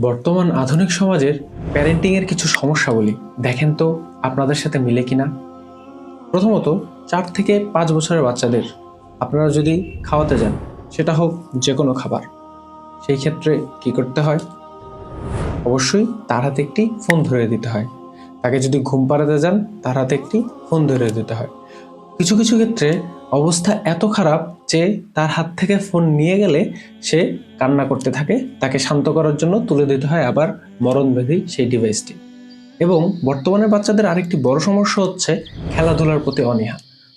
বর্তমান আধুনিক সমাজের প্যারেন্টিংয়ের কিছু সমস্যাগুলি দেখেন তো, আপনাদের সাথে মিলে কিনা? প্রথমত, চার থেকে পাঁচ বছরের বাচ্চাদের আপনারা যদি খাওয়াতে যান, সেটা হোক যে কোনো খাবার, সেই ক্ষেত্রে কি করতে হয়? অবশ্যই তার হাতে একটি ফোন ধরে দিতে হয়। তাকে যদি ঘুম পাড়াতে যান, তার হাতে একটি ফোন ধরে দিতে হয়। কিছু কিছু ক্ষেত্রে অবস্থা এত খারাপ যে তার হাত থেকে ফোন নিয়ে গেলে সে কান্না করতে থাকে, তাকে শান্ত করার জন্য তুলে দিতে হয় আবার মরণব্যাধি সেই ডিভাইসটি এবং বর্তমানে বাচ্চাদের আরেকটি বড় সমস্যা হচ্ছে খেলাধুলার প্রতি অনীহা।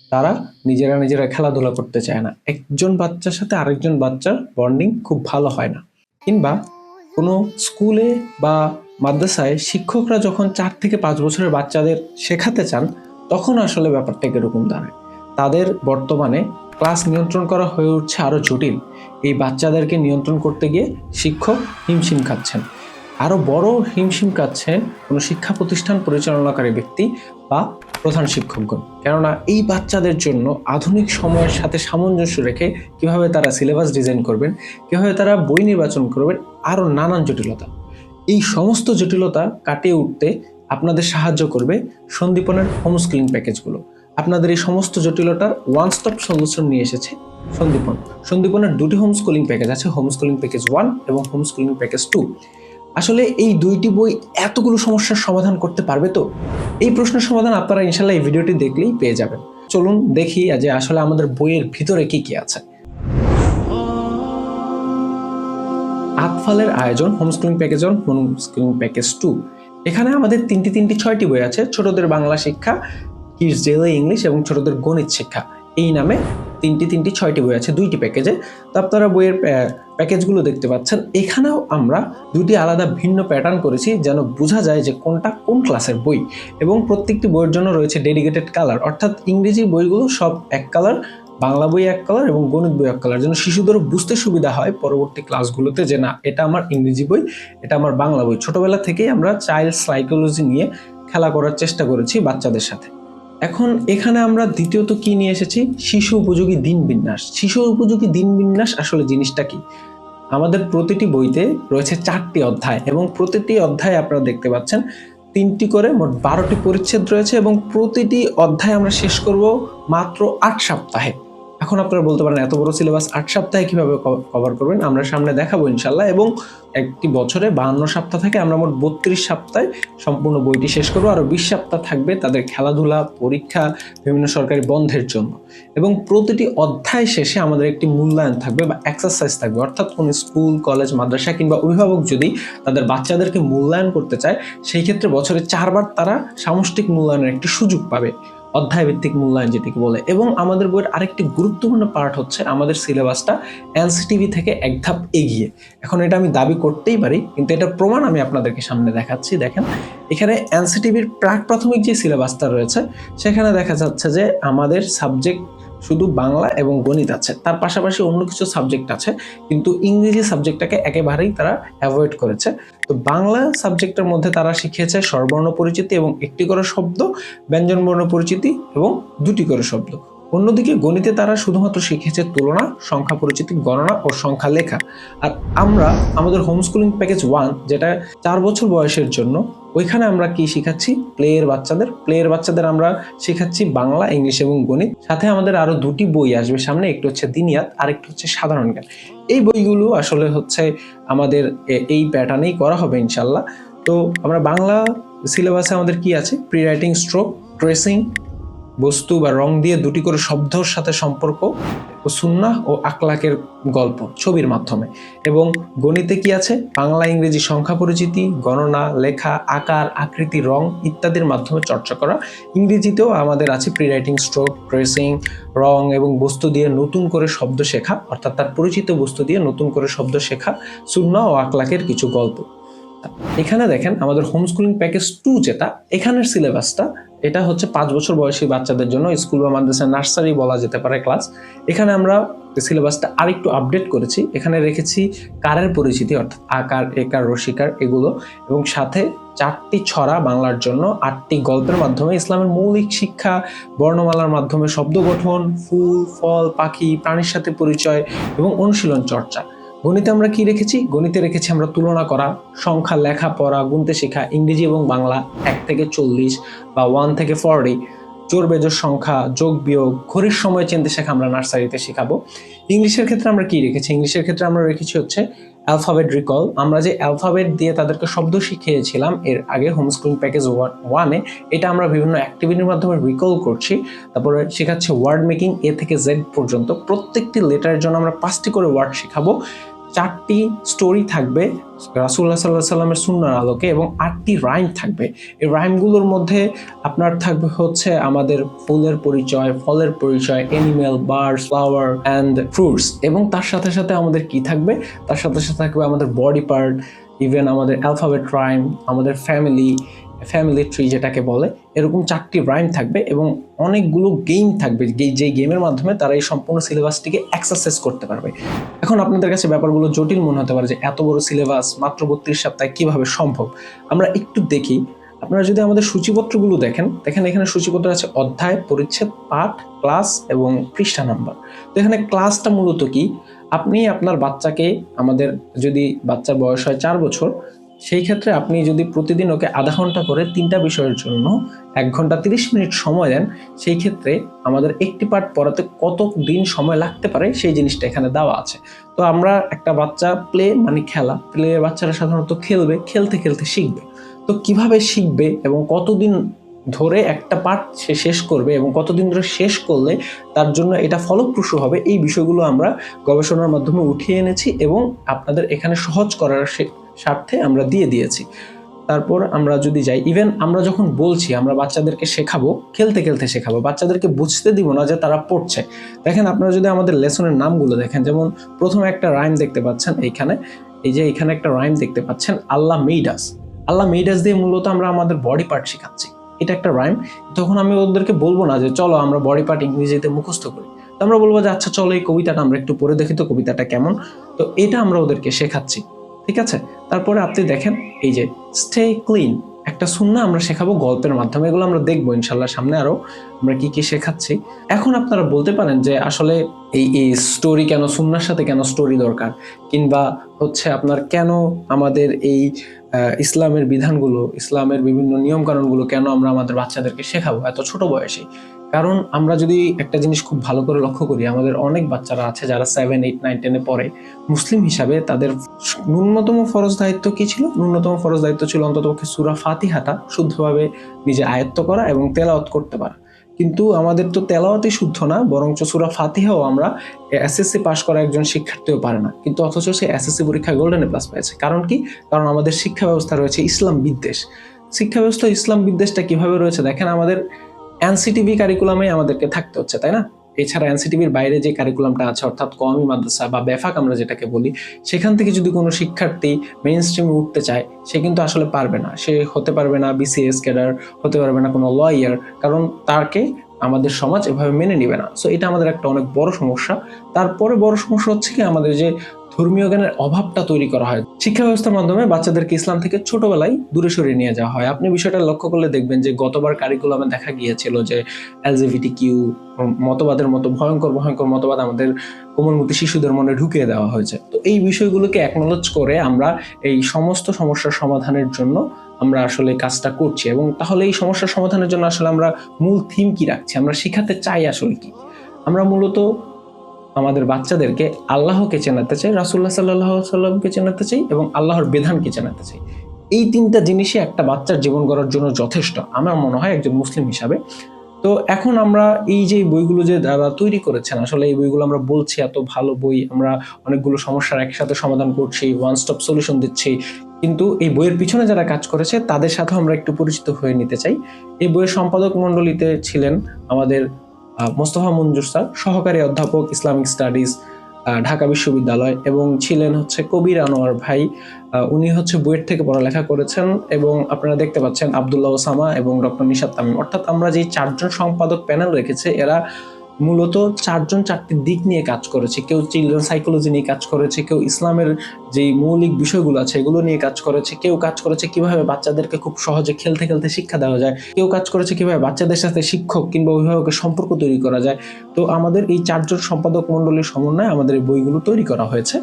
তারা নিজেরা নিজেরা খেলাধুলা করতে চায় না। একজন বাচ্চার সাথে আরেকজন বাচ্চার বন্ডিং খুব ভালো হয় না। কিংবা কোনো স্কুলে বা মাদ্রাসায় শিক্ষকরা যখন চার থেকে পাঁচ বছরের বাচ্চাদের শেখাতে চান, তখন আসলে ব্যাপারটা এরকম দাঁড়ায়। তাদের বর্তমানে ক্লাস নিয়ন্ত্রণ করা হয়ে উঠছে আরও জটিল। এই বাচ্চাদেরকে নিয়ন্ত্রণ করতে গিয়ে শিক্ষক হিমশিম খাচ্ছেন। আরও বড় হিমশিম খাচ্ছেন কোনো শিক্ষা প্রতিষ্ঠান পরিচালনাকারী ব্যক্তি বা প্রধান শিক্ষকগণ। কেননা এই বাচ্চাদের জন্য আধুনিক সময়ের সাথে সামঞ্জস্য রেখে কীভাবে তারা সিলেবাস ডিজাইন করবেন, কীভাবে তারা বই নির্বাচন করবেন আরও নানান জটিলতা। এই সমস্ত জটিলতা কাটিয়ে উঠতে আপনাদের সাহায্য করবে সন্দীপনের হোমস্কুলিং প্যাকেজগুলো আপনাদের এই সমস্ত জটিলতার ওয়ান স্টপ সলিউশন নিয়ে এসেছে সন্দীপন। সন্দীপনের দুটি হোমস্কুলিং প্যাকেজ আছে হোম হোমস্কুলিং প্যাকেজ ওয়ান এবং হোমস্কুলিং প্যাকেজ টু আসলে এই দুইটি বই এতগুলো সমস্যার সমাধান করতে পারবে তো? এই প্রশ্নের সমাধান আপনারা ইনশাল্লাহ এই ভিডিওটি দেখলেই পেয়ে যাবেন। চলুন দেখি যে আসলে আমাদের বইয়ের ভিতরে কি কি আছে। আকফালের আয়োজন home homeschooling package one homeschooling package two এখানে আমাদের তিনটি তিনটি, ছয়টি বই আছে। ছোটদের বাংলা শিক্ষা কিডস ডেলি ইংলিশ এবং ছোটদের গণিত শিক্ষা। এই নামে তিনটি তিনটি, ছয়টি বই আছে, দুইটি প্যাকেজে। তো আপনারা বইয়ের প্যাকেজগুলো দেখতে পাচ্ছেন। এখানেও আমরা দুটি আলাদা ভিন্ন প্যাটার্ন করেছি যেন বোঝা যায় যে কোনটা কোন ক্লাসের বই। এবং প্রত্যেকটি বইয়ের জন্য রয়েছে ডেডিকেটেড কালার অর্থাৎ ইংরেজি বইগুলো সব এক কালার বাংলা বই এক কালার এবং গণিত বই এক কালার যেন শিশুদেরও বুঝতে সুবিধা হয় পরবর্তী ক্লাসগুলোতে যে, না, এটা আমার ইংরেজি বই, এটা আমার বাংলা বই। ছোটবেলা থেকেই আমরা চাইল্ড সাইকোলজি নিয়ে খেলা করার চেষ্টা করেছি বাচ্চাদের সাথে। এখন এখানে আমরা দ্বিতীয়ত কি নিয়ে এসেছি? শিশু উপযোগী দিন বিন্যাস। শিশু উপযোগী দিন বিন্যাস আসলে জিনিসটা কি? আমাদের প্রতিটি বইতে রয়েছে চারটি অধ্যায় এবং প্রতিটি অধ্যায় আপনারা দেখতে পাচ্ছেন তিনটি করে মোট বারোটি পরিচ্ছেদ রয়েছে এবং প্রতিটি অধ্যায় আমরা শেষ করব মাত্র আট সপ্তাহে। এখন আপনারা বলতে পারেন এত বড় সিলেবাস আট সপ্তাহে কীভাবে কভার করবেন, আমরা সামনে দেখাবো ইনশাল্লাহ এবং একটি বছরে বাহান্ন সপ্তাহ থেকে আমরা মোট বত্রিশ সপ্তাহে সম্পূর্ণ বইটি শেষ করব। আরও বিশ সপ্তাহ থাকবে তাদের খেলাধুলা, পরীক্ষা, বিভিন্ন সরকারি বন্ধের জন্য। এবং প্রতিটি অধ্যায় শেষে আমাদের একটি মূল্যায়ন থাকবে বা এক্সারসাইজ থাকবে। অর্থাৎ কোনো স্কুল, কলেজ, মাদ্রাসা কিংবা অভিভাবক যদি তাদের বাচ্চাদেরকে মূল্যায়ন করতে চায়, সেই ক্ষেত্রে বছরে চারবার তারা সামষ্টিক মূল্যায়নের একটি সুযোগ পাবে। অধ্যায় ভিত্তিক মূল্যায়ন যেটিকে বলে। এবং আমাদের বইয়ের আরেকটি গুরুত্বপূর্ণ পার্ট হচ্ছে আমাদের সিলেবাসটা এনসিটিভি থেকে এক ধাপ এগিয়ে। এখন এটা আমি দাবি করতেই পারি, কিন্তু এটার প্রমাণ আমি আপনাদেরকে সামনে দেখাচ্ছি। দেখেন, এখানে এনসিটিভির প্রাক প্রাথমিক যে সিলেবাসটা রয়েছে, সেখানে দেখা যাচ্ছে যে আমাদের সাবজেক্ট শুধু বাংলা এবং গণিত আছে। তার পাশাপাশি অন্য কিছু সাবজেক্ট আছে, কিন্তু ইংরেজি সাবজেক্টটাকে একেবারেই তারা অ্যাভয়েড করেছে। তো বাংলা সাবজেক্টের মধ্যে তারা শিখিয়েছে স্বরবর্ণ পরিচিতি এবং একটি করে শব্দ, ব্যঞ্জনবর্ণ পরিচিতি এবং দুটি করে শব্দ। অন্যদিকে গণিতে তারা শুধুমাত্র শিখেছে তুলনা, সংখ্যা পরিচিতি, গণনা ও সংখ্যা লেখা। আর আমরা আমাদের হোমস্কুলিং প্যাকেজ ওয়ান যেটা চার বছর বয়সের জন্য ওইখানে আমরা কি শেখাচ্ছি? প্লেয়ের বাচ্চাদের। প্লেয়ের বাচ্চাদের আমরা শেখাচ্ছি বাংলা, ইংলিশ এবং গণিত। সাথে আমাদের আরও দুটি বই আসবে সামনে। একটু হচ্ছে দিনিয়াত আর একটু হচ্ছে সাধারণ জ্ঞান। এই বইগুলো আসলে হচ্ছে আমাদের এই প্যাটার্নেই করা হবে ইনশাল্লাহ। তো আমরা বাংলা সিলেবাসে আমাদের কি আছে? প্রি রাইটিং স্ট্রোক ট্রেসিং বস্তু বা রং দিয়ে দুটি করে শব্দর সাথে সম্পর্ক ও সুন্নাহ ও আকলাকের গল্প ছবির মাধ্যমে। এবং গণিতে কি আছে? বাংলা, ইংরেজি সংখ্যা পরিচিতি, গণনা, লেখা, আকার, আকৃতি, রং ইত্যাদির মাধ্যমে চর্চা করা। ইংরেজিতেও আমাদের আছে প্রি রাইটিং স্ট্রোক ট্রেসিং রং এবং বস্তু দিয়ে নতুন করে শব্দ শেখা, অর্থাৎ তার পরিচিত বস্তু দিয়ে নতুন করে শব্দ শেখা সুন্না ও আকলাকের কিছু গল্প। এখানে দেখেন, আমাদের হোমস্কুলিং প্যাকেজ টু যেটা, এখানের সিলেবাসটা এটা হচ্ছে পাঁচ বছর বয়সী বাচ্চাদের জন্য স্কুল বা মাদ্রাসা নার্সারি বলা যেতে পারে ক্লাস এখানে আমরা সিলেবাসটা আরেকটু আপডেট করেছি। এখানে রেখেছি কারের পরিচিতি, অর্থাৎ আকার, একার রসিকার এগুলো এবং সাথে চারটি ছড়া বাংলার জন্য আটটি গল্পের মাধ্যমে ইসলামের মৌলিক শিক্ষা, বর্ণমালার মাধ্যমে শব্দ গঠন, ফুল, ফল, পাখি, প্রাণীর সাথে পরিচয় এবং অনুশীলন চর্চা। গণিতে আমরা কি রেখেছি? গণিতে রেখেছি আমরা তুলনা করা, সংখ্যা লেখা, পড়া, গুনতে শেখা, ইংরেজি এবং বাংলা এক থেকে চল্লিশ বা ওয়ান থেকে ফর্টি জোর বেজোর সংখ্যা, যোগ বিয়োগ, ঘড়ির সময় চিনতে শেখা আমরা নার্সারিতে শেখাবো। ইংলিশের ক্ষেত্রে আমরা কি রেখেছি? ইংলিশের ক্ষেত্রে আমরা রেখেছি হচ্ছে অ্যালফাবেট রিকল আমরা যে অ্যালফাবেট দিয়ে তাদেরকে শব্দ শিখিয়েছিলাম, এর আগে হোম স্ক্রিন প্যাকেজ ওয়ানে এটা আমরা বিভিন্ন অ্যাক্টিভিটির মাধ্যমে রিকল করছি। তারপরে শেখাচ্ছে ওয়ার্ড মেকিং এ থেকে জেড পর্যন্ত। প্রত্যেকটি লেটারের জন্য আমরা পাঁচটি করে ওয়ার্ড শেখাবো। চারটি স্টোরি থাকবে রাসুল্লাহ সাল্লাহ সাল্লামের সুন্নার আলোকে এবং আটটি রাইম থাকবে। এই রাইমগুলোর মধ্যে আপনার থাকবে হচ্ছে আমাদের ফুলের পরিচয়, ফলের পরিচয় animal birds flower and fruits এবং তার সাথে সাথে আমাদের কি থাকবে? তার সাথে সাথে থাকবে আমাদের বডি পার্ট ইভেন আমাদের অ্যালফাবেট রাইম আমাদের ফ্যামিলি ফ্যামিলি ট্রি যেটাকে বলে, এরকম চারটি রাইম থাকবে এবং অনেকগুলো গেম থাকবে যে- গেমের মাধ্যমে তারা এই সম্পূর্ণ সিলেবাসটিকে এক্সারসাইজ করতে পারবে। এখন আপনাদের কাছে ব্যাপারগুলো জটিল মনে হতে পারে যে, এত বড় সিলেবাস মাত্র বত্রিশ সপ্তাহে কীভাবে সম্ভব? আমরা একটু দেখি। আপনারা যদি আমাদের সূচিপত্রগুলো দেখেন দেখেন এখানে সূচিপত্র আছে অধ্যায়, পরিচ্ছেদ, পাঠ ক্লাস এবং পৃষ্ঠা নাম্বার তো এখানে ক্লাসটা মূলত কি? আপনি আপনার বাচ্চাকে আমাদের যদি বাচ্চার বয়স হয় চার বছর সেই ক্ষেত্রে আপনি যদি প্রতিদিন ওকে আধা ঘণ্টা করে তিনটা বিষয়ের জন্য এক ঘণ্টা তিরিশ মিনিট সময় দেন, সেই ক্ষেত্রে আমাদের একটি পাঠ পড়াতে কত দিন সময় লাগতে পারে সেই জিনিসটা এখানে দেওয়া আছে। তো আমরা একটা বাচ্চা প্লে মানে খেলা প্লে বাচ্চারা সাধারণত খেলবে, খেলতে খেলতে শিখবে। তো কীভাবে শিখবে এবং কতদিন ধরে একটা পাঠ সে শেষ করবে এবং কতদিন ধরে শেষ করলে তার জন্য এটা ফলপ্রসূ হবে, এই বিষয়গুলো আমরা গবেষণার মাধ্যমে উঠিয়ে এনেছি এবং আপনাদের এখানে সহজ করার স্বার্থে আমরা দিয়ে দিয়েছি। তারপর আমরা যদি যাই ইভেন আমরা যখন বলছি, আমরা বাচ্চাদেরকে শেখাবো, খেলতে খেলতে শেখাবো, বাচ্চাদেরকে বুঝতে দিব না যে তারা পড়ছে। দেখেন আপনারা যদি আমাদের লেসনের নামগুলো দেখেন, যেমন প্রথমে একটা রাইম দেখতে পাচ্ছেন এইখানে, এই যে এখানে একটা রাইম দেখতে পাচ্ছেন, আল্লাহ মেইডাস আল্লাহ মেইডাস দিয়ে মূলত আমরা আমাদের বডি পার্ট শেখাচ্ছি। এটা একটা রাইম তখন আমি ওদেরকে বলব না যে, চলো আমরা বডি পার্ট ইংরেজিতে মুখস্থ করি। তো আমরা বলব যে আচ্ছা চলো এই কবিতাটা আমরা একটু পড়ে দেখি তো কবিতাটা কেমন? তো এটা আমরা ওদেরকে শেখাচ্ছি। ঠিক আছে? তারপরে আপনি দেখেন, এই যে স্টে ক্লিন একটা সুন্না আমরা শেখাবো গল্পের মাধ্যমে। এগুলো আমরা দেখব ইনশাল্লাহ সামনে আরও, আমরা কি কি শেখাচ্ছি। এখন আপনারা বলতে পারেন যে আসলে এই এই স্টোরি কেন, সুন্নার সাথে কেন স্টোরি দরকার? কিংবা হচ্ছে আপনার কেন আমাদের এই ইসলামের বিধানগুলো, ইসলামের বিভিন্ন নিয়ম কানুনগুলো কেন আমরা আমাদের বাচ্চাদেরকে শেখাবো এত ছোট বয়সে? কারণ আমরা যদি একটা জিনিস খুব ভালো করে লক্ষ্য করি, আমাদের অনেক বাচ্চারা আছে যারা সেভেন এইট নাইন টেনে পড়ে। মুসলিম হিসাবে তাদের ন্যূনতম ফরজ দায়িত্ব কি ছিল? ন্যূনতম ফরজ দায়িত্ব ছিল অন্ততপক্ষে সুরা ফাতিহাটা শুদ্ধভাবে নিজে আয়ত্ত করা এবং তেলাওয়াত করতে পারা। কিন্তু আমাদের তো তেলাওয়াতই শুদ্ধ না, বরঞ্চ সুরা ফাতিহাও আমরা এসএসসি পাশ করা একজন শিক্ষার্থীও পারে না। কিন্তু অথচ সে এসএসসি পরীক্ষায় গোল্ডেন প্লাস পেয়েছে। কারণ কি? কারণ আমাদের শিক্ষা ব্যবস্থা রয়েছে ইসলাম বিদ্বেষ। শিক্ষা ব্যবস্থা ইসলাম বিদ্বেষটা কীভাবে রয়েছে? দেখেন আমাদের এনসিটিভি কারিকুলামে আমাদেরকে থাকতে হচ্ছে, তাই না? এছাড়া এনসিটিভির বাইরে যে কারিকুলামটা আছে, অর্থাৎ কমি মাদ্রাসা বা ব্যাফাক আমরা যেটাকে বলি, সেখান থেকে যদি কোনো শিক্ষার্থী মেইন স্ট্রিমে উঠতে চায়, সে কিন্তু আসলে পারবে না। সে হতে পারবে না বিসিএস ক্যাডার হতে পারবে না কোনো লয়ার কারণ তাকে আমাদের সমাজ এভাবে মেনে নেবে না। সো এটা আমাদের একটা অনেক বড় সমস্যা। তারপরে বড় সমস্যা হচ্ছে কি, আমাদের যে ধর্মীয় জ্ঞানের অভাবটা তৈরি করা হয়। শিক্ষা ব্যবস্থার মাধ্যমে বাচ্চাদেরকে ইসলাম থেকে ছোটবেলায় দূরে সরিয়ে নিয়ে যাওয়া হয়। আপনি বিষয়টা লক্ষ্য করলে দেখবেন যে গতবার কারিকুলামে দেখা গিয়েছিল যে এলজিভিটি কিউ মতবাদের মতো, ভয়ঙ্কর ভয়ঙ্কর মতবাদ আমাদের কোমলমতি শিশুদের মনে ঢুকিয়ে দেওয়া হয়েছে। তো এই বিষয়গুলোকে একনোলজ করে আমরা এই সমস্ত সমস্যার সমাধানের জন্য আমরা আসলে কাজটা করছি এবং তাহলে এই সমস্যার সমাধানের জন্য আসলে আমরা মূল থিম কি রাখছি? আমরা শেখাতে চাই আসলে কি? আমরা মূলত আমাদের বাচ্চাদেরকে আল্লাহকে চেনাতে চাই রাসুল্লাহ সাল্লাহ সাল্লামকে চেনাতে চাই এবং আল্লাহর বিধানকে চেনাতে চাই। এই তিনটা জিনিসই একটা বাচ্চার জীবন গড়ার জন্য যথেষ্ট, আমার মনে হয় একজন মুসলিম হিসাবে। তো এখন আমরা এই যে বইগুলো যে দাদা তৈরি করেছেন, আসলে এই বইগুলো আমরা বলছি, এত ভালো বই, আমরা অনেকগুলো সমস্যার একসাথে সমাধান করছি ওয়ান স্টপ সলিউশন দিচ্ছি। কিন্তু এই বইয়ের পিছনে যারা কাজ করেছে, তাদের সাথে আমরা একটু পরিচিত হয়ে নিতে চাই। এই বইয়ের সম্পাদক মণ্ডলীতে ছিলেন আমাদের মোস্তফা মঞ্জুর স্যার, সহকারী অধ্যাপক ইসলামিক স্টাডিজ ঢাকা বিশ্ববিদ্যালয় এবং ছিলেন হচ্ছে কবির আনোয়ার ভাই। উনি হচ্ছে বুয়েট থেকে পড়ালেখা করেছেন এবং আপনারা দেখতে পাচ্ছেন আবদুল্লাহ ওসামা এবং ডক্টর নিশাদ তামিম। অর্থাৎ আমরা যে চারজন সম্পাদক প্যানেল রেখেছে, এরা মূলত চারজন চারটি দিক নিয়ে কাজ করেছে। কেউ চিলড্রেন সাইকোলজি নিয়ে কাজ করেছে, কেউ ইসলামের যে মৌলিক বিষয়গুলো আছে এগুলো নিয়ে কাজ করেছে, কেউ কাজ করেছে কীভাবে বাচ্চাদেরকে খুব সহজে খেলতে খেলতে শিক্ষা দেওয়া যায়, কেউ কাজ করেছে কীভাবে বাচ্চাদের সাথে শিক্ষক কিংবা অভিভাবকের সম্পর্ক তৈরি করা যায়। তো আমাদের এই চারজন সম্পাদক মণ্ডলীর সমন্বয়ে আমাদের এই বইগুলো তৈরি করা হয়েছে।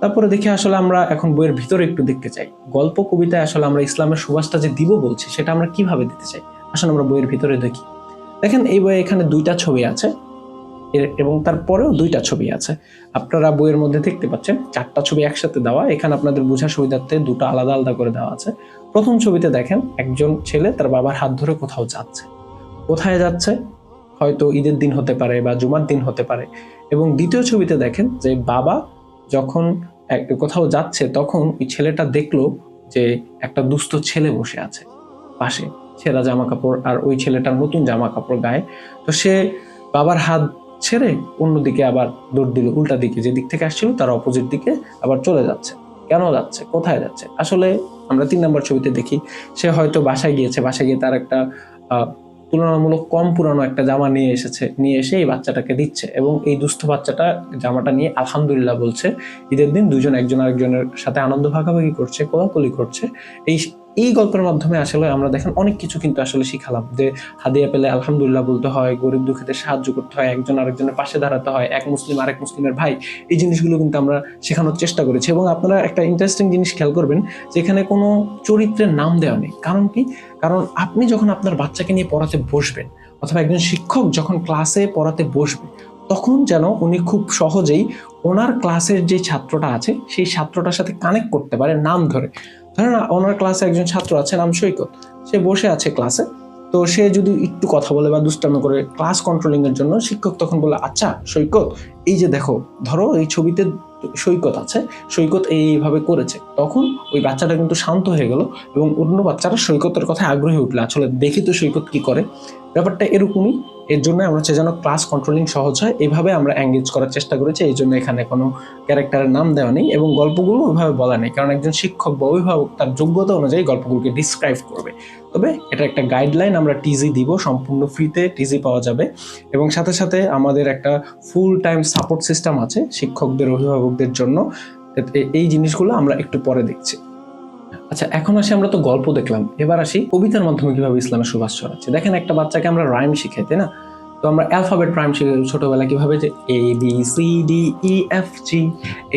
তারপরে দেখি আসলে আমরা এখন বইয়ের ভিতরে একটু দেখতে চাই। গল্প, কবিতায় আসলে আমরা ইসলামের সুবাসটা যে দিব বলছি, সেটা আমরা কীভাবে দিতে চাই? আসলে আমরা বইয়ের ভিতরে দেখি। দেখেন এই বইয়ে এখানে দুইটা ছবি আছে। এবং তারপরেও দুইটা ছবি আছে। আপনারা বইয়ের মধ্যে দেখতে পাচ্ছেন, চারটা ছবি একসাথে দেওয়া। এখানে আপনাদের বোঝার সুবিধার্থে দুটো আলাদা আলাদা করে দেওয়া আছে। প্রথম ছবিতে দেখেন, একজন ছেলে তার বাবার হাত ধরে কোথাও যাচ্ছে। কোথায় যাচ্ছে? হয়তো ঈদের দিন হতে পারে বা জুমার দিন হতে পারে। এবং দ্বিতীয় ছবিতে দেখেন যে বাবা যখন কোথাও যাচ্ছে, তখন ওই ছেলেটা দেখল যে একটা দুস্থ ছেলে বসে আছে পাশে। ছেঁড়া জামা কাপড় আর ওই ছেলেটার নতুন জামা কাপড় গায়ে। তো সে বাবার হাত ছেড়ে অন্যদিকে আবার দৌড় দিল, উল্টা দিকে, যে দিক থেকে আসছিল তার অপোজিট দিকে আবার চলে যাচ্ছে। কেন যাচ্ছে? কোথায় যাচ্ছে? আসলে আমরা তিন নম্বর ছবিতে দেখি, সে হয়তো বাসায় গিয়েছে, বাসায় গিয়ে তার একটা তুলনামূলক কম পুরানো একটা জামা নিয়ে এসেছে, নিয়ে এসে এই বাচ্চাটাকে দিচ্ছে এবং এই দুস্থ বাচ্চাটা জামাটা নিয়ে আলহামদুলিল্লাহ বলছে, ঈদের দিন দুজন একজন আরেকজনের সাথে আনন্দ ভাগাভাগি করছে, কোলাকুলি করছে। এই এই গল্পের মাধ্যমে আসলে আমরা দেখেন অনেক কিছু কিন্তু আসলে শিখালাম যে হাদিয়া পেলে আলহামদুলিল্লাহ বলতে হয়, গরিব দুঃখীদের সাহায্য করতে হয়, একজন আরেকজনের পাশে দাঁড়াতে হয়, এক মুসলিম আরেক মুসলিমের ভাই, এই জিনিসগুলো কিন্তু আমরা শেখানোর চেষ্টা করেছি। এবং আপনারা একটা ইন্টারেস্টিং জিনিস খেয়াল করবেন যে এখানে কোনো চরিত্রের নাম দেওয়া নেই। কারণ কি? কারণ আপনি যখন আপনার বাচ্চাকে নিয়ে পড়াতে বসবেন, অথবা একজন শিক্ষক যখন ক্লাসে পড়াতে বসবে, তখন যেন উনি খুব সহজেই ওনার ক্লাসের যে ছাত্রটা আছে, সেই ছাত্রটার সাথে কানেক্ট করতে পারে, নাম ধরে। ধরেন ওনার ক্লাসে একজন ছাত্র আছে, নাম সৈকত। সে বসে আছে ক্লাসে। তো সে যদি একটু কথা বলে বা দুষ্টামি করে ক্লাস কন্ট্রোলিং এর জন্য, শিক্ষক তখন বলে আচ্ছা সৈকত, এই যে দেখো, ধরো এই ছবিতে সৈকত আছে, সৈকত এইভাবে করেছে। তখন ওই বাচ্চাটা কিন্তু শান্ত হয়ে গেল এবং অন্য বাচ্চারা সৈকতের কথা আগ্রহী উঠল। আসলে দেখি তো সৈকত কি করে। ব্যাপারটা এরকমই। এর জন্য আমরা চাই যেন ক্লাস কন্ট্রোলিং সহজ হয়। এভাবে আমরা এঙ্গেজ করার চেষ্টা করেছি, এই জন্য এখানে কোনো ক্যারেক্টারের নাম দেওয়া নেই এবং গল্পগুলো ওইভাবে বলা নেই। কারণ একজন শিক্ষক বা অভিভাবক তার যোগ্যতা অনুযায়ী গল্পগুলোকে ডিসক্রাইব করবে। তবে এটা একটা গাইডলাইন আমরা টিজি দিব, সম্পূর্ণ ফ্রিতে টিজি পাওয়া যাবে। এবং সাথে সাথে আমাদের একটা ফুল টাইম সাপোর্ট সিস্টেম আছে শিক্ষকদের, অভিভাবকদের জন্য। এই জিনিসগুলো আমরা একটু পরে দেখছি। আচ্ছা এখন আসি আমরা তো গল্প দেখলাম। এবার আসি কবিতার মাধ্যমে কীভাবে ইসলামের সুবাস ছড়াচ্ছে। দেখেন একটা বাচ্চাকে আমরা রাইম শিখাই, তাই না? তো আমরা অ্যালফাবেট প্রাইম ছোটবেলা কীভাবে যে A B C D E F G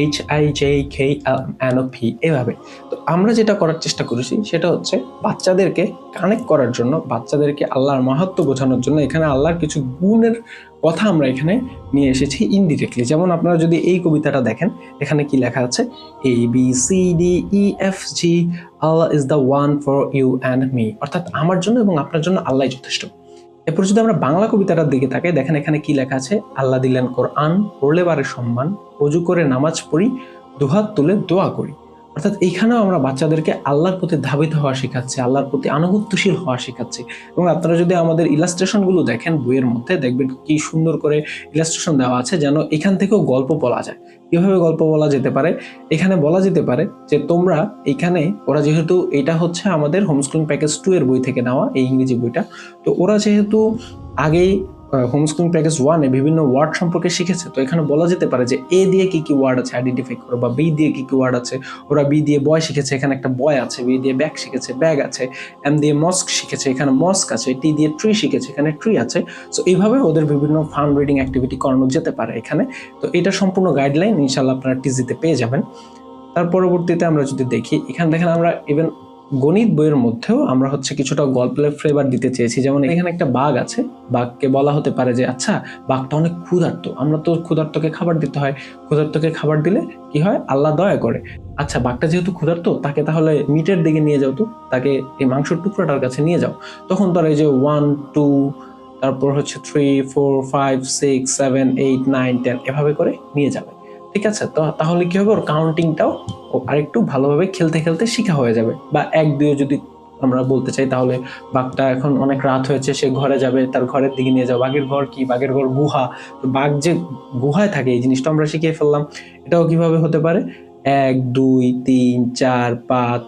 H I J K L N O P এভাবে। তো আমরা যেটা করার চেষ্টা করেছি সেটা হচ্ছে বাচ্চাদেরকে কানেক্ট করার জন্য, বাচ্চাদেরকে আল্লাহর মাহাত্ম বোঝানোর জন্য এখানে আল্লাহর কিছু গুণের কথা আমরা এখানে নিয়ে এসেছি ইনডিরেক্টলি যেমন আপনারা যদি এই কবিতাটা দেখেন, এখানে কি লেখা আছে? A B C D E F G Allah is the one for you and me অর্থাৎ আমার জন্য এবং আপনার জন্য আল্লাহ যথেষ্ট। এরপর যদি আমরা বাংলা কবিতাটার দিকে তাকাই, দেখেন এখানে কি লেখা আছে? আল্লাহ দিলেন কোরআন, পড়লে বারে সম্মান, অজু করে নামাজ পড়ি, দুহাত তুলে দোয়া করি। অর্থাৎ এইখানেও আমরা বাচ্চাদেরকে আল্লাহর প্রতি ধাবিত হওয়া শেখাচ্ছি, আল্লাহর প্রতি আনুগত্যশীল হওয়া শেখাচ্ছি। এবং আপনারা যদি আমাদের ইলাস্ট্রেশনগুলো দেখেন, বইয়ের মধ্যে দেখবেন কি সুন্দর করে ইলাস্ট্রেশন দেওয়া আছে যেন এখান থেকেও গল্প বলা যায়। কীভাবে গল্প বলা যেতে পারে? এখানে বলা যেতে পারে যে তোমরা এখানে, ওরা যেহেতু এটা হচ্ছে আমাদের হোমস্কুলিং প্যাকেজ টু এর বই থেকে নেওয়া, এই ইংরেজি বইটা, তো ওরা যেহেতু আগেই হোমস্কুলিং প্যাকেজ ওয়ানে বিভিন্ন ওয়ার্ড সম্পর্কে শিখেছে। তো এখানে বলা যেতে পারে যে এ দিয়ে কি কি ওয়ার্ড আছে আইডেন্টিফাই করো বা বি দিয়ে কি কি ওয়ার্ড আছে। ওরা বি দিয়ে বয় শিখেছে, এখানে একটা বয় আছে বি দিয়ে ব্যাগ শিখেছে ব্যাগ আছে এম দিয়ে মস্ক শিখেছে, এখানে মস্ক আছে টি দিয়ে ট্রি শিখেছে, এখানে ট্রি আছে। সো এইভাবে ওদের বিভিন্ন ফান রিডিং অ্যাক্টিভিটি করানো যেতে পারে এখানে। তো এটা সম্পূর্ণ গাইডলাইন ইনশাল্লাহ আপনারা টিজিতে পেয়ে যাবেন। তার পরবর্তীতে আমরা যদি দেখি, এখানে দেখেন আমরা ইভেন গণিত বইয়ের মধ্যেও আমরা হচ্ছে কিছুটা গল্পের ফ্লেভার দিতে চেয়েছি। যেমন এখানে একটা বাঘ আছে। বাঘকে বলা হতে পারে যে আচ্ছা বাঘটা অনেক ক্ষুধার্ত। আমরা তো ক্ষুধার্তকে খাবার দিতে হয়। ক্ষুধার্তকে খাবার দিলে কি হয়? আল্লাহ দয়া করে। আচ্ছা বাঘটা যেহেতু ক্ষুধার্ত, তাকে তাহলে মিটের দিকে নিয়ে যাও তো। তাকে এই মাংসের টুকরোটার কাছে নিয়ে যাও। তখন তার এই যে ওয়ান টু তারপর হচ্ছে three four five six seven eight nine ten এভাবে করে নিয়ে যাবে। ঠিক আছে? তো তাহলে কি হবে? ওর কাউন্টিংটাও আরেকটু ভালোভাবে খেলতে খেলতে শিখা হয়ে যাবে। বা এক দুয়ে যদি আমরা বলতে চাই, তাহলে বাঘটা এখন অনেক রাত হয়েছে, সে ঘরে যাবে, তার ঘরের দিকে নিয়ে যাও বাঘের ঘর কি? বাঘের ঘর গুহা। তো বাঘ যে গুহায় থাকে, এই জিনিসটা আমরা শিখিয়ে ফেললাম। এটাও কীভাবে হতে পারে? এক, দুই, তিন, চার, পাঁচ,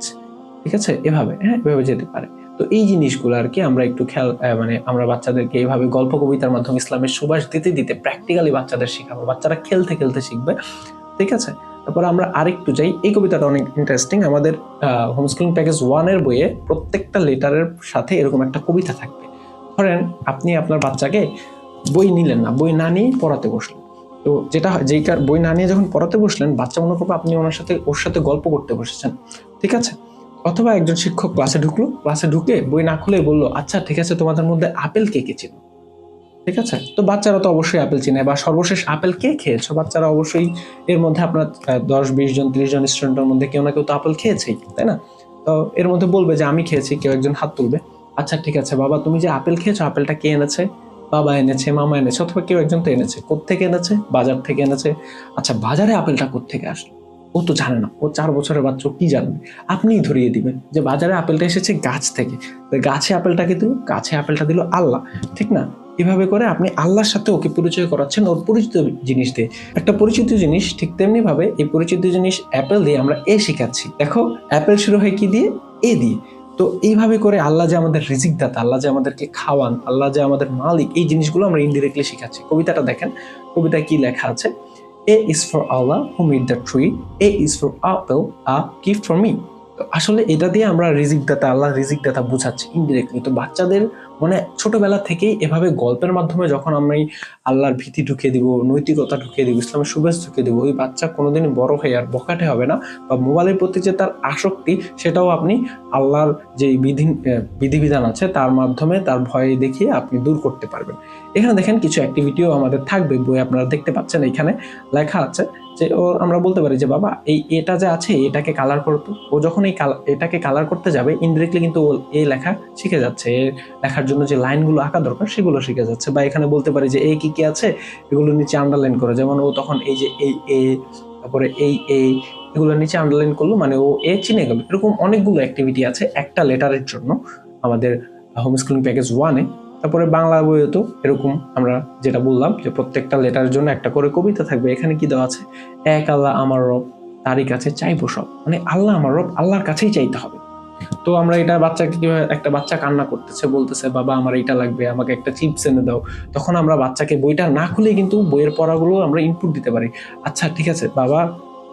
ঠিক আছে? এভাবে হ্যাঁ এভাবে যেতে পারে। তো এই জিনিসগুলো আর কি আমরা একটু খেয়াল মানে আমরা বাচ্চাদেরকে এইভাবে গল্প কবিতার মাধ্যমে ইসলামের সুবাস দিতে দিতে প্র্যাকটিক্যালি বাচ্চাদের শেখাবো, বাচ্চারা খেলতে খেলতে শিখবে, ঠিক আছে? তারপর আমরা আরেকটু যাই, এই কবিতাটা অনেক ইন্টারেস্টিং আমাদের হোমস্কুলিং প্যাকেজ ওয়ানের বইয়ে প্রত্যেকটা লেটারের সাথে এরকম একটা কবিতা থাকবে। ধরেন আপনি আপনার বাচ্চাকে বই নিলেন না, বই না নিয়ে পড়াতে বসলেন। তো যেটা হয়, যেই বই না নিয়ে যখন পড়াতে বসলেন, বাচ্চা মনে করবে আপনি ওনার সাথে, ওর সাথে গল্প করতে বসেছেন, ঠিক আছে? অথবা একজন শিক্ষক ক্লাসে ঢুকলো ক্লাসে ঢুকে বই না খুলে বলল আচ্ছা ঠিক আছে, তোমাদের মধ্যে আপেল কে কে ছিল ঠিক আছে? তো বাচ্চারা তো অবশ্যই আপেল চিনে বা সর্বশেষ আপেল কে খেয়েছো? বাচ্চারা অবশ্যই এর মধ্যে আপনার দশ, বিশ জন, ত্রিশ জন স্টুডেন্টের মধ্যে কেউ না কেউ তো আপেল খেয়েছেই, তাই না? তো এর মধ্যে বলবে যে, আমি খেয়েছি কেউ একজন হাত তুলবে। আচ্ছা ঠিক আছে, বাবা, তুমি যে আপেল খেয়েছো, আপেলটা কে এনেছে? বাবা এনেছে, মামা এনেছে অথবা কেউ একজন তো এনেছে, কোত্থেকে এনেছে? বাজার থেকে এনেছে। আচ্ছা বাজারে আপেলটা কোত্থেকে আসলো? ও তো জানে না। ও চার বছরের বাচ্চা কি জানবে আপনিই ধরিয়ে দিবেন যে বাজারে আপেলটা এসেছে গাছ থেকে। গাছে আপেলটাকে দিল, গাছে আপেলটা দিল আল্লাহ, ঠিক না? এভাবে করে আপনি আল্লাহর সাথে ওকে পরিচয় করাচ্ছেন, ওর পরিচিত জিনিস দিয়ে। একটা পরিচিত জিনিস ঠিক তেমনি ভাবে এই পরিচিত জিনিস অ্যাপেল দিয়ে আমরা এ শেখাচ্ছি। দেখো, অ্যাপেল শুরু হয় কি দিয়ে? এ দিয়ে। তো এইভাবে করে আল্লাহ যে আমাদের রিজিক দাতা, আল্লাহ যে আমাদেরকে খাওয়ান, আল্লাহ যে আমাদের মালিক, এই জিনিসগুলো আমরা ইনডিরেক্টলি শেখাচ্ছি। কবিতাটা দেখেন, কবিতায় কি লেখা আছে? A is for Allah who made the tree A is for apple a gift for me আসলে এটা দিয়ে আমরা রিজিক দাতা, আল্লাহ রিজিক দাতা বোঝাচ্ছি ইনডিরেক্টলি তো বাচ্চাদের মানে ছোটবেলা থেকেই এভাবে গল্পের মাধ্যমে যখন এই আল্লাহর ভীতি ঢুকিয়ে দিব, নৈতিকতা ঢুকিয়ে দিব, ইসলামের শুভেচ্ছা ঢুকিয়ে দিব, ওই বাচ্চা কোনোদিন বড় হয়ে আর বকাটে হবে না বা মোবাইলের প্রতি যে তার আসক্তি, সেটাও আপনি আল্লাহর যে বিধি বিধিবিধান আছে, তার মাধ্যমে তার ভয় দেখিয়ে আপনি দূর করতে পারবেন। এখানে দেখেন কিছু অ্যাক্টিভিটিও আমাদের থাকবে, বই আপনারা দেখতে পাচ্ছেন এখানে লেখা আছে। যে ও, আমরা বলতে পারি যে, বাবা, এই এটা যে আছে, এটাকে কালার করতো ও যখন এই এটাকে কালার করতে যাবে ইনডিরেক্টলি কিন্তু ও এই লেখা শিখে যাচ্ছে। এ লেখার জন্য যে লাইনগুলো আঁকা দরকার, সেগুলো শিখে যাচ্ছে। বা এখানে বলতে পারি যে, এই কি কি আছে, এগুলো নিচে আন্ডারলাইন করে। যেমন ও তখন এই যে, এই, এ, তারপরে এই এই এগুলো নিচে আন্ডারলাইন করল মানে ও এ চিনে গেল। এরকম অনেকগুলো অ্যাক্টিভিটি আছে একটা লেটারের জন্য আমাদের হোম স্কুলিং প্যাকেজ ওয়ানে তারপরে বাংলা বইয়ে তো এরকম আমরা যেটা বললাম যে প্রত্যেকটা লেটারের জন্য একটা করে কবিতা থাকবে। এখানে কি দেওয়া আছে? এক আল্লাহ আমার রব, তারই কাছে চাইব সব। মানে আল্লাহ আমার রব, আল্লাহর কাছেই চাইতে হবে। তো আমরা এটা বাচ্চাকে কীভাবে একটা বাচ্চা কান্না করতেছে, বলতেছে, বাবা, আমার এটা লাগবে, আমাকে একটা চিপস এনে দাও। তখন আমরা বাচ্চাকে বইটা না খুলে কিন্তু বইয়ের পড়াগুলো আমরা ইনপুট দিতে পারি। আচ্ছা ঠিক আছে, বাবা,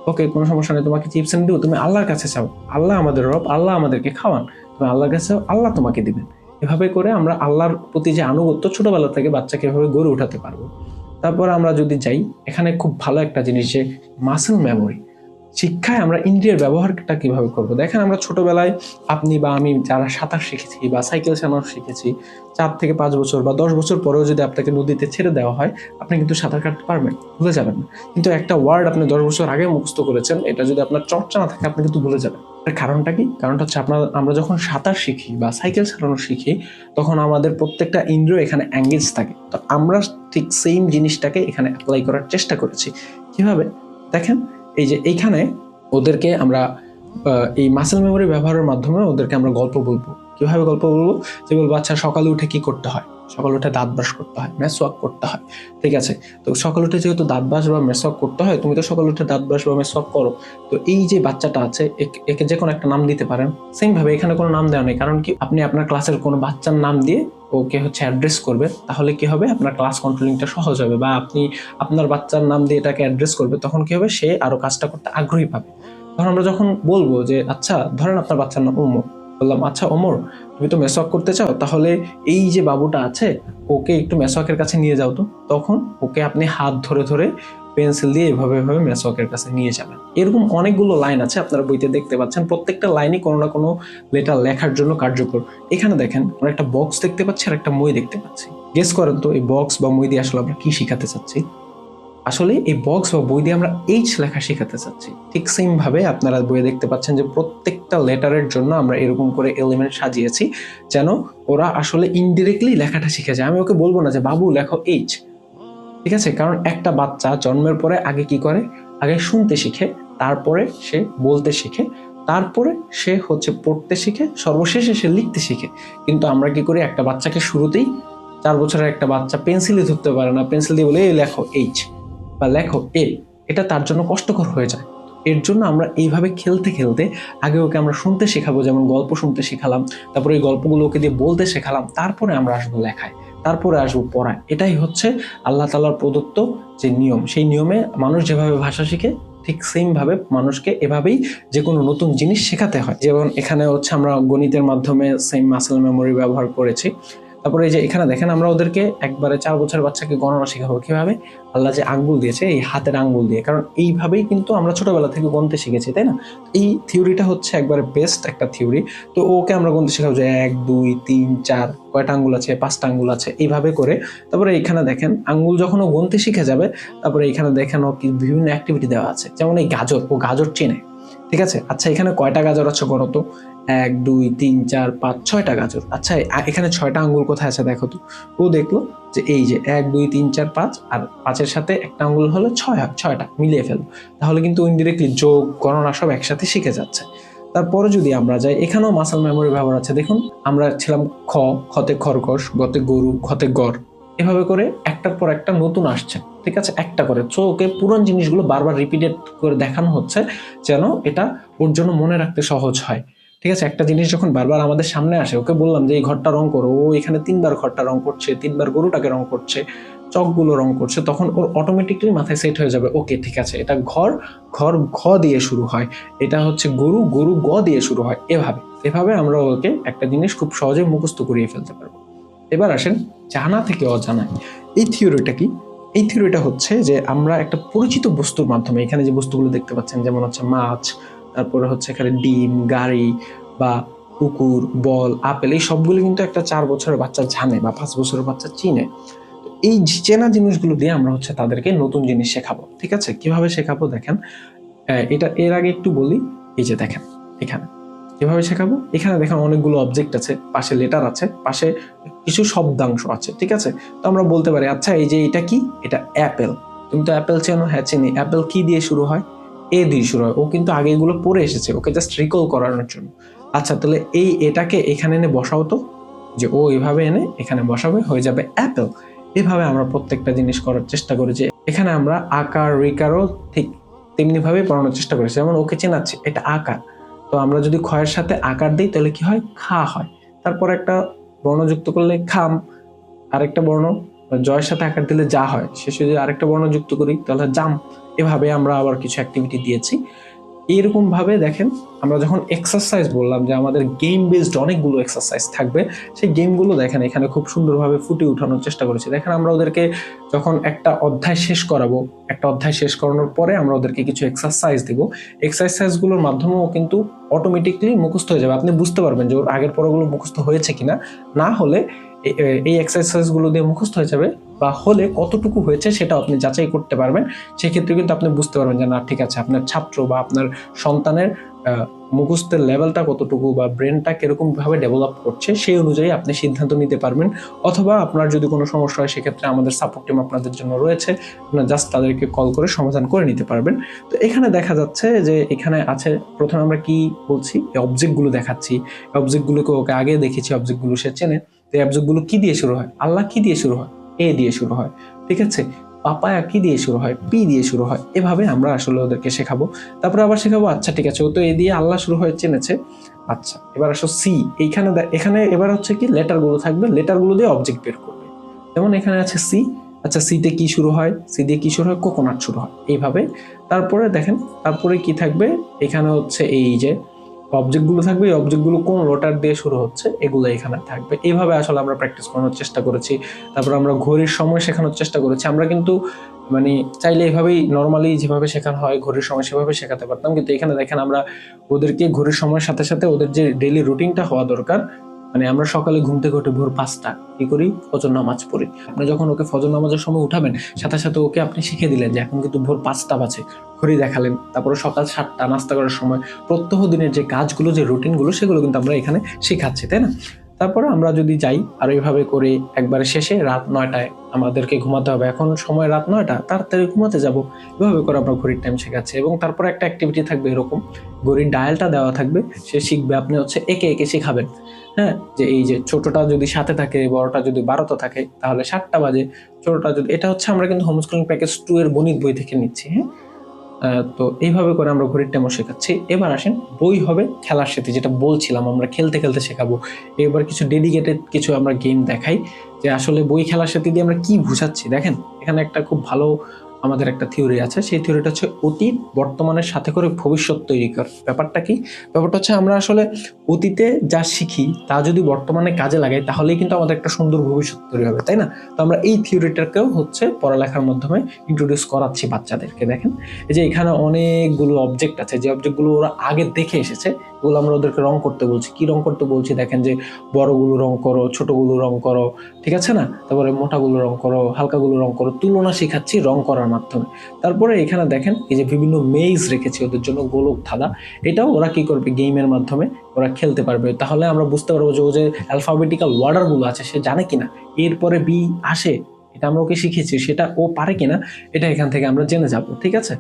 ওকে, কোনো সমস্যা নেই, তোমাকে চিপস এনে দেবো, তুমি আল্লাহর কাছে চাও। আল্লাহ আমাদের রব, আল্লাহ আমাদেরকে খাওয়ান। তুমি আল্লাহর কাছে আল্লাহ তোমাকে দিবেন। এভাবে করে আমরা আল্লাহর প্রতি যে আনুগত্য ছোটবেলা থেকে বাচ্চাকে এভাবে গড়ে উঠাতে পারব। তারপর আমরা যদি যাই, এখানে খুব ভালো একটা জিনিস যে মাসেল মেমোরি শিক্ষায় আমরা ইন্দ্রিয়ের ব্যবহারটা কীভাবে করব? দেখেন আমরা ছোটবেলায় আপনি বা আমি যারা সাঁতার শিখেছি বা সাইকেল চালানো শিখেছি, চার থেকে পাঁচ বছর বা দশ বছর পরেও যদি আপনাকে নদীতে ছেড়ে দেওয়া হয়, আপনি কিন্তু সাঁতার কাটতে পারবেন, ভুলে যাবেন কিন্তু একটা ওয়ার্ড আপনি দশ বছর আগে মুখস্থ করেছেন, এটা যদি আপনার চর্চা না থাকে, আপনি কিন্তু ভুলে যাবেন। এর কারণটা কি? কারণটা হচ্ছে আপনার, আমরা যখন সাঁতার শিখি বা সাইকেল চালানো শিখি, তখন আমাদের প্রত্যেকটা ইন্দ্রিয় এখানে অ্যাঙ্গেজ থাকে। তো আমরা ঠিক সেম জিনিসটাকে এখানে অ্যাপ্লাই করার চেষ্টা করেছি। কীভাবে? দেখেন, এই যে এইখানে ওদেরকে আমরা এই মাসেল মেমোরি ব্যবহারের মাধ্যমে ওদেরকে আমরা গল্প বলব। কীভাবে গল্প বলব? যে বলব আচ্ছা সকালে উঠে কি করতে হয়? সকালে উঠে দাঁত ব্রাশ করতে হয় মেসওয়াক করতে হয়। ঠিক আছে? তো সকালে উঠে যেহেতু দাঁত ব্রাশ বা মেসওয়াক করতে হয়, তুমি তো সকালে উঠে দাঁত ব্রাশ বা মেসওয়াক করো। তো এই যে বাচ্চাটা আছে একে- যে কোনো একটা নাম দিতে পারেন। সেম ভাবে এখানে কোনো নাম দেওয়া নেই, কারণ কি আপনি আপনার ক্লাসের কোনো বাচ্চার নাম দিয়ে ওকে হচ্ছে অ্যাড্রেস করবে তাহলে কি হবে? আপনার ক্লাস কন্ট্রোলিংটা সহজ হবে বা আপনি আপনার বাচ্চার নাম দিয়ে এটাকে অ্যাড্রেস করবে, তখন কি হবে? সে আরও কাজটা করতে আগ্রহী পাবে। তখন আমরা যখন বলব যে আচ্ছা ধরেন আপনার বাচ্চার নাম ওমর বললাম আচ্ছা ওমর, তুমি তো মেসওয়াক করতে চাও, তাহলে এই যে বাবুটা আছে, ওকে একটু মেসওয়াকের কাছে নিয়ে যাও তো। তখন ওকে আপনি হাত ধরে ধরে পেন্সিল দিয়ে এভাবে এভাবে মেসওয়াকের কাছে নিয়ে যাবেন। এরকম অনেকগুলো লাইন আছে, আপনারা বইতে দেখতে পাচ্ছেন। প্রত্যেকটা লাইনই কোনো না কোনো লেটার লেখার জন্য কার্যকর। এখানে দেখেন, আমরা একটা বক্স দেখতে পাচ্ছি আর একটা মই দেখতে পাচ্ছি। গেস করেন তো, এই বক্স বা মই দিয়ে আসলে আমরা কি শিখাতে চাচ্ছি? আসলে এই বক্স বা বই দিয়ে আমরা এইচ লেখা শেখাতে চাচ্ছি। ঠিক সেম ভাবে আপনারা বইয়ে দেখতে পাচ্ছেন যে প্রত্যেকটা লেটারের জন্য আমরা এরকম করে এলিমেন্ট সাজিয়েছি যেন ওরা আসলে ইনডিরেক্টলি লেখাটা শিখে যায়। আমি ওকে বলব না যে, বাবু, লেখো এইচ ঠিক আছে? কারণ একটা বাচ্চা জন্মের পরে আগে কি করে? আগে শুনতে শিখে, তারপরে সে বলতে শিখে, তারপরে সে হচ্ছে পড়তে শিখে, সর্বশেষে সে লিখতে শিখে। কিন্তু আমরা কি করি? একটা বাচ্চাকে শুরুতেই চার বছরের একটা বাচ্চা পেন্সিলই ধরতে পারে না। পেন্সিল দিয়ে বলে, এই লেখো এইচ বা লেখো এ, এটা তার জন্য কষ্টকর হয়ে যায়। এর জন্য আমরা এইভাবে খেলতে খেলতে আগে ওকে আমরা শুনতে শেখাবো, যেমন গল্প শুনতে শেখালাম, তারপরে এই গল্পগুলো ওকে দিয়ে বলতে শেখালাম, তারপরে আমরা আসব লেখায়, তারপরে আসব পড়ায়। এটাই হচ্ছে আল্লাহ তালার প্রদত্ত যে নিয়ম। সেই নিয়মে মানুষ যেভাবে ভাষা শিখে, ঠিক সেমভাবে মানুষকে এভাবেই যে কোনো নতুন জিনিস শেখাতে হয়। যেমন এখানে হচ্ছে আমরা গণিতের মাধ্যমে সেম মাসেল মেমোরি ব্যবহার করেছি। তারপরে এই যে এখানে দেখেন আমরা ওদেরকে একবারে চার বছর বাচ্চাকে গণনা শেখাবো। কীভাবে? আল্লাহ যে আঙ্গুল দিয়েছে, এই হাতের আঙ্গুল দিয়ে। কারণ এইভাবেই কিন্তু আমরা ছোটবেলা থেকে গণতে শিখেছি, তাই না? এই থিওরিটা হচ্ছে একবারে বেস্ট একটা থিওরি তো ওকে আমরা গণতে শেখাবো যে এক, দুই, তিন, চার, কয়টা আঙ্গুল আছে, পাঁচটা আঙ্গুল আছে, এইভাবে করে। তারপরে এখানে দেখেন, আঙ্গুল যখন ও গণতে শিখে যাবে, তারপরে এখানে দেখেন ও কি বিভিন্ন অ্যাক্টিভিটি দেওয়া আছে। যেমন এই গাজর, ও গাজর চেনে। ঠিক আছে? আচ্ছা এখানে কয়টা গাজর আছে গণো তো? এক, দুই, তিন, চার, পাঁচ, ছয়টা গাজর আচ্ছা এখানে ছয়টা আঙ্গুল কোথায় আছে দেখো তো। ও দেখল যে এই যে এক, দুই, তিন, চার, পাঁচ আর পাঁচের সাথে একটা আঙ্গুল হলো ছয় ছয়টা মিলিয়ে ফেলব তাহলে কিন্তু ইনডিরেক্টলি যোগ, গণনা সব একসাথে শিখে যাচ্ছে। তারপরে যদি আমরা যাই, এখানেও মাসাল মেমোরি ব্যবহার আছে। দেখুন, আমরা ছিলাম খ, খতে খরগোশ, গতে গরু, খতে গড়। এভাবে করে একটার পর একটা নতুন আসছে, ঠিক আছে? একটা করে। সো ওকে পুরান জিনিসগুলো বারবার রিপিটেড করে দেখানো হচ্ছে যেন এটা ওর জন্য মনে রাখতে সহজ হয়। ঠিক আছে? একটা জিনিস যখন বারবার আমাদের সামনে আসে, ওকে বললাম যে, এই ঘরটা রং করো। ও এখানে তিনবার ঘরটা রং করছে, তিনবার গরুটাকে রং করছে, চকগুলো রং করছে, তখন ওর অটোমেটিকলি মাথায় সেট হয়ে যাবে, ওকে, ঠিক আছে, এটা ঘর ঘর, ঘ দিয়ে শুরু হয়। এটা হচ্ছে গরু গরু গ দিয়ে শুরু হয়। এভাবে এভাবে আমরা ওকে একটা জিনিস খুব সহজে মুখস্থ করিয়ে ফেলতে পারব। এবার আসেন জানা থেকে অজানায় এই থিওরিটা কি? এই থিওরিটা হচ্ছে যে, আমরা একটা পরিচিত বস্তুর মাধ্যমে, এখানে যে বস্তুগুলো দেখতে পাচ্ছেন, যেমন হচ্ছে মাছ তারপরে হচ্ছে এখানে ডিম, গাড়ি বা কুকুর বল, আপেল, এই সবগুলো কিন্তু একটা চার বছরের বাচ্চা জানে বা পাঁচ বছরের বাচ্চা চিনে। এই চেনা জিনিসগুলো দিয়ে আমরা হচ্ছে তাদেরকে নতুন জিনিস শেখাবো, ঠিক আছে? কীভাবে শেখাবো দেখেন? এটা এর আগে একটু বলি, এই যে দেখেন, এখানে। কীভাবে শেখাবো? এখানে দেখেন অনেকগুলো অবজেক্ট আছে, পাশে লেটার আছে, পাশে কিছু শব্দাংশ আছে, ঠিক আছে? তো আমরা বলতে পারি আচ্ছা এই যে এটা কি? এটা অ্যাপেল তুমি তো অ্যাপেল চেনো হ্যাঁ চিনি। অ্যাপেল কি দিয়ে শুরু হয়? এ দিয়ে শুরু হয়। ও কিন্তু আগে এগুলো পড়ে এসেছে। ওকে জাস্ট রিকল করানোর জন্য। আচ্ছা তাহলে এই এটাকে এখানে এনে বসাও তো। যে ও এভাবে এনে এখানে বসাবে, হয়ে যাবে অ্যাপেল এভাবে আমরা প্রত্যেকটা জিনিস করার চেষ্টা করি যে এখানে আমরা আকার, রিকারও ঠিক তেমনি ভাবে পড়ানোর চেষ্টা করেছি যেমন ওকে চেনাচ্ছি, এটা আকার। তো আমরা যদি ক্ষয়ের সাথে আকার দিই, তাহলে কি হয়? খা হয়। তারপর একটা বর্ণ যুক্ত করলে খাম, আরেকটা বর্ণ জয়ের সাথে আকার দিলে যা হয়। শেষে যদি আরেকটা বর্ণ যুক্ত করি, তাহলে জাম। এভাবে আমরা আবার কিছু অ্যাক্টিভিটি দিয়েছি। এইরকম ভাবে দেখেন, আমরা যখন এক্সারসাইজ বললাম যে আমাদের গেম বেসড অনেকগুলো এক্সারসাইজ থাকবে, সেই গেমগুলো দেখেন, এখানে খুব সুন্দরভাবে ফুটিয়ে ওঠানোর চেষ্টা করেছি। দেখেন, আমরা ওদেরকে যখন একটা অধ্যায় শেষ করাবো, একটা অধ্যায় শেষ করানোর পরে আমরা ওদেরকে কিছু এক্সারসাইজ দিব। এক্সারসাইজগুলোর মাধ্যমেও কিন্তু অটোমেটিকলি মুখস্থ হয়ে যাবে। আপনি বুঝতে পারবেন যে ওর আগের পরগুলো মুখস্থ হয়েছে কিনা। না হলে এই এক্সারসাইজগুলো দিয়ে মুখস্থ হয়ে যাবে বা হলে কতটুকু হয়েছে সেটা আপনি যাচাই করতে পারবেন। সেক্ষেত্রে কিন্তু আপনি বুঝতে পারবেন যে না, ঠিক আছে, আপনার ছাত্র বা আপনার সন্তানের মুখস্থের লেভেলটা কতটুকু বা ব্রেনটা কীরকমভাবে ডেভেলপ করছে সেই অনুযায়ী আপনি সিদ্ধান্ত নিতে পারবেন। অথবা আপনার যদি কোনো সমস্যা হয় সেক্ষেত্রে আমাদের সাপোর্ট টিম আপনাদের জন্য রয়েছে। আপনার জাস্ট তাদেরকে কল করে সমাধান করে নিতে পারবেন। তো এখানে দেখা যাচ্ছে যে এখানে আছে, প্রথমে আমরা কি বলছি? অবজেক্টগুলো দেখাচ্ছি। অবজেক্টগুলোকে ওকে আগে দেখেছি অবজেক্টগুলো সে চেনে। এই অবজেক্টগুলো কি দিয়ে শুরু হয়? আল্লাহ কি দিয়ে শুরু হয়? এ দিয়ে শুরু হয়। ঠিক আছে? পাপায়া কি দিয়ে শুরু হয়? পি দিয়ে শুরু হয়। এভাবে আমরা আসলে ওদেরকে শেখাবো। তারপরে আবার শেখাবো আচ্ছা ঠিক আছে, ও তো এ দিয়ে আল্লাহ শুরু হয়ে চেনেছে। আচ্ছা এবার আসো সি। এইখানে এখানে এবার হচ্ছে কি লেটারগুলো থাকবে। লেটারগুলো দিয়ে অবজেক্ট বের করবে। যেমন এখানে আছে সি। আচ্ছা সিতে কি শুরু হয়? সি দিয়ে কি শুরু হয়? কোকোনাট শুরু হয়। এইভাবে। তারপরে দেখেন, তারপরে কি থাকবে? এখানে হচ্ছে এই যে অবজেক্টগুলো থাকবে, এই অবজেক্টগুলো কোন রোটার দিয়ে শুরু হচ্ছে, এগুলো এখানে থাকবে। এইভাবে আসলে আমরা প্র্যাকটিস করানোর চেষ্টা করেছি। তারপর আমরা ঘড়ির সময় শেখানোর চেষ্টা করেছি। আমরা কিন্তু মানে চাইলে এভাবেই নর্মালি যেভাবে শেখানো হয়, ঘড়ির সময় সেভাবে শেখাতে পারতাম। কিন্তু এখানে দেখেন আমরা ওদেরকে ঘড়ির সময়ের সাথে সাথে ওদের যে ডেলি রুটিনটা হওয়া দরকার মানে আমরা সকালে ঘুম থেকে উঠে ভোর পাঁচটা কি করি? ফজর নামাজ পড়ি। আপনি যখন ওকে ফজর নামাজের সময় উঠাবেন, সাথে সাথে ওকে আপনি শিখে দিলেন যে এখন কিন্তু ভোর পাঁচটা বাজে। ঘড়ি দেখালেন, তারপরে সকাল সাতটা নাস্তা করার সময় প্রত্যহ দিনের যে কাজগুলো, যে রুটিনগুলো সেগুলো কিন্তু আমরা এখানে শেখাচ্ছি, তাই না? তারপরে আমরা যদি যাই, আর এইভাবে করে একবারে শেষে রাত নয়টায় আমাদেরকে ঘুমাতে হবে। এখন সময় রাত নয়টা, তাড়াতাড়ি ঘুমাতে যাব। এভাবে করে আমরা ঘড়ির টাইম শেখাচ্ছি। এবং তারপরে একটা অ্যাক্টিভিটি থাকবে এরকম। ঘড়ির ডায়ালটা দেওয়া থাকবে। সে শিখবে, আপনি হচ্ছে একে একে শেখাবেন। হ্যাঁ? যে এই যে ছোটটা যদি সাথে থাকে, বড়টা যদি বারোতে থাকে, তাহলে সাতটা বাজে। ছোটটা যদি, এটা হচ্ছে আমরা কিন্তু হোমস্কুলিং প্যাকেজ টু এর গণিত বই থেকে নিচ্ছি। হ্যাঁ? তো এইভাবে করে আমরা ঘড়ির টাইমও শেখাচ্ছি। এবার আসেন, বই হবে খেলার সাথে, যেটা বলছিলাম, আমরা খেলতে খেলতে শেখাবো। এবার কিছু ডেডিকেটেড কিছু আমরা গেম দেখাই, যে আসলে বই খেলার সাথে দিয়ে আমরা কি বুঝাচ্ছি দেখেন, এখানে একটা খুব ভালো আমাদের একটা থিওরি আছে। সেই থিওরিটা হচ্ছে অতীত বর্তমানের সাথে করে ভবিষ্যৎ তৈরি কর। ব্যাপারটা কি? ব্যাপারটা হচ্ছে আমরা আসলে অতীতে যা শিখি, তা যদি বর্তমানে কাজে লাগাই, তাহলেই কিন্তু আমাদের একটা সুন্দর ভবিষ্যৎ তৈরি হবে, তাই না? তো আমরা এই থিওরিটাকেও হচ্ছে পড়ালেখার মাধ্যমে ইন্ট্রোডিউস করাচ্ছি বাচ্চাদেরকে। দেখেন, এই যে এখানে অনেকগুলো অবজেক্ট আছে, যে অবজেক্টগুলো ওরা আগে দেখে এসেছে ওগুলো আমরা ওদেরকে রং করতে বলছি। কি রং করতে বলছি? দেখেন যে বড়গুলো রং করো, ছোটগুলো রং করো, ঠিক আছে না? তারপরে মোটাগুলো রং করো, হালকাগুলো রং করো, তুলনা শেখাচ্ছি রং করার মাধ্যমে। তারপরে এখানে দেখেন, এই যে বিভিন্ন মেইজ রেখেছি ওদের জন্য গোলক ধাঁধা, এটাও ওরা কি করবে গেমের মাধ্যমে? ওরা খেলতে পারবে। তাহলে আমরা বুঝতে পারব যে ও যে অ্যালফাবেটিক্যাল ওয়ার্ডারগুলো আছে, সে জানে কিনা? এরপরে বি আসে, এটা আমরা ওকে শিখেছি সেটা ও পারে কিনা, এটা এখান থেকে আমরা জেনে যাব, ঠিক আছে?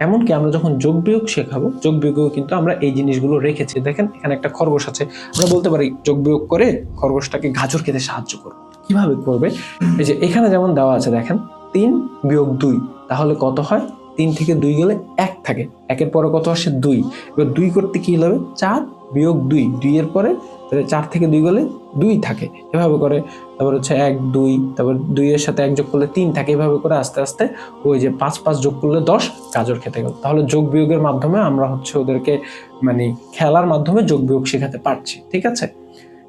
এমনকি আমরা যখন যোগ বিয়োগ শেখাবো, যোগ বিয়োগেও কিন্তু আমরা এই জিনিসগুলো রেখেছি। দেখেন, এখানে একটা খরগোশ আছে। আমরা বলতে পারি, যোগ বিয়োগ করে খরগোশটাকে গাজর খেতে সাহায্য করো কীভাবে করবে? এই যে এখানে যেমন দেওয়া আছে, দেখেন, তিন বিয়োগ দুই, তাহলে কত হয়? তিন থেকে দুই গেলে এক থাকে। একের পরে কত আসে? দুই। এবার দুই করতে কি হবে চার বিয়োগ দুই। দুইয়ের পরে তাহলে চার থেকে দুই গেলে দুই থাকে। এভাবে করে তারপর হচ্ছে এক, দুই, তারপর দুইয়ের সাথে এক যোগ করলে তিন থাকে। এভাবে করে আস্তে আস্তে ওই যে পাঁচ পাঁচ যোগ করলে দশ গাজর খেতে গেল। তাহলে যোগ বিয়োগের মাধ্যমে আমরা হচ্ছে ওদেরকে মানে খেলার মাধ্যমে যোগ বিয়োগ শেখাতে পারছি। ঠিক আছে?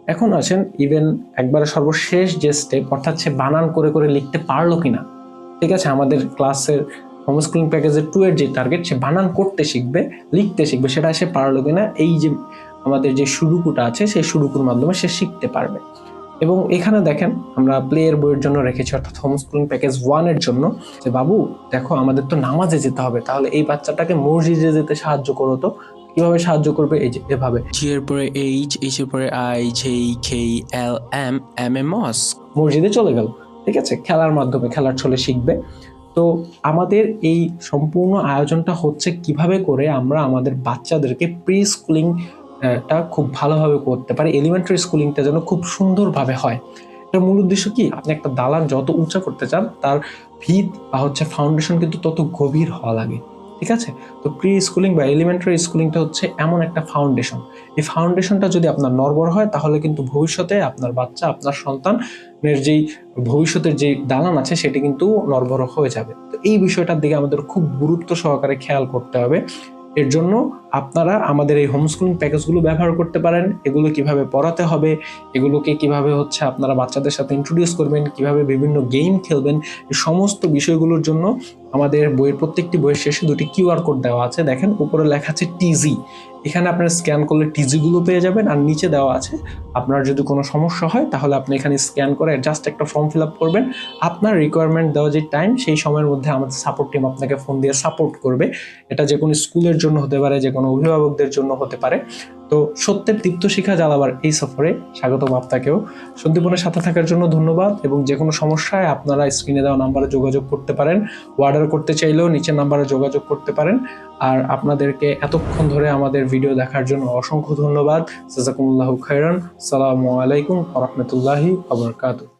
এখন আছেন ইভেন একবারে সর্বশেষ যে স্টেপ অর্থাৎ সে বানান করে করে লিখতে পারল কিনা। ঠিক আছে? আমাদের ক্লাসের হোমস্কুলিং প্যাকেজের টু এর যে টার্গেট সে বানান করতে শিখবে, লিখতে শিখবে, সেটা সে পারল কিনা, এই যে আমাদের যে সুডুকুটা আছে সেই সুডুকুর মাধ্যমে সে শিখতে পারবে। এবং এখানে দেখেন আমরা প্লেয়ের বইয়ের জন্য রেখেছি অর্থাৎ হোমস্কুলিং প্যাকেজ ওয়ানের জন্য। যে বাবু দেখো আমাদের তো নামাজে যেতে হবে তাহলে এই বাচ্চাটাকে মসজিদে যেতে সাহায্য করো তো। কীভাবে সাহায্য করবে? এই যে এভাবে। জি এর পরে এইচ এইচ এর পরে I J K L M M A মস মসজিদে চলে গেল ঠিক আছে? খেলার মাধ্যমে খেলার ছলে শিখবে। তো আমাদের এই সম্পূর্ণ আয়োজনটা হচ্ছে কীভাবে করে আমরা আমাদের বাচ্চাদেরকে প্রি স্কুলিং টা খুব ভালোভাবে করতে পারে। এলিমেন্টারি স্কুলিংটা যেন খুব সুন্দরভাবে হয়। এটার মূল উদ্দেশ্য কি? আপনি একটা দালান যত উঁচা করতে চান, তার ভিত বা হচ্ছে ফাউন্ডেশন কিন্তু তত গভীর হওয়া লাগে। ঠিক আছে? তো প্রি স্কুলিং বা এলিমেন্টারি স্কুলিংটা হচ্ছে এমন একটা ফাউন্ডেশন এই ফাউন্ডেশনটা যদি আপনার নর্বর হয়, তাহলে কিন্তু ভবিষ্যতে আপনার বাচ্চা, আপনার সন্তানের যেই ভবিষ্যতের যে দালান আছে, সেটি কিন্তু নর্বর হয়ে যাবে। তো এই বিষয়টার দিকে আমাদের খুব গুরুত্ব সহকারে খেয়াল করতে হবে। এর জন্য আপনারা আমাদের এই হোমস্কুলিং প্যাকেজগুলো ব্যবহার করতে পারেন। এগুলো কীভাবে পড়াতে হবে, এগুলোকে কীভাবে হচ্ছে আপনারা বাচ্চাদের সাথে ইন্ট্রোডিউস করবেন, কীভাবে বিভিন্ন গেম খেলবেন, এই সমস্ত বিষয়গুলোর জন্য আমাদের বইয়ের প্রত্যেকটি বইয়ের শেষে দুটি কিউআর কোড দেওয়া আছে। দেখেন, উপরে লেখা আছে টিজি এখানে আপনারা স্ক্যান করলে টিজিগুলো পেয়ে যাবেন আর নিচে দেওয়া আছে, আপনার যদি কোনো সমস্যা হয় তাহলে আপনি এখানে স্ক্যান করে জাস্ট একটা ফর্ম ফিল আপ করবেন। আপনার রিকোয়ারমেন্ট দেওয়া যে টাইম সেই সময়ের মধ্যে আমাদের সাপোর্ট টিম আপনাকে ফোন দিয়ে সাপোর্ট করবে। এটা যে কোনো স্কুলের জন্য হতে পারে যে কোনো অভিভাবকদের জন্য হতে পারে। তো সত্যের দীপ্ত শিখা জ্বালাবার এই সফরে স্বাগতম আপনাকেও। সন্দীপনের সাথে থাকার জন্য ধন্যবাদ এবং যে কোনো সমস্যায় আপনারা স্ক্রিনে দেওয়া নাম্বারে যোগাযোগ করতে পারেন অর্ডার করতে চাইলেও নিচের নাম্বারে যোগাযোগ করতে পারেন। আর আপনাদেরকে এতক্ষণ ধরে আমাদের ভিডিও দেখার জন্য অসংখ্য ধন্যবাদ। সাজাকুমুল্লাহ খৈরান সালামু আলাইকুম রহমতুল্লাহি আবরকাত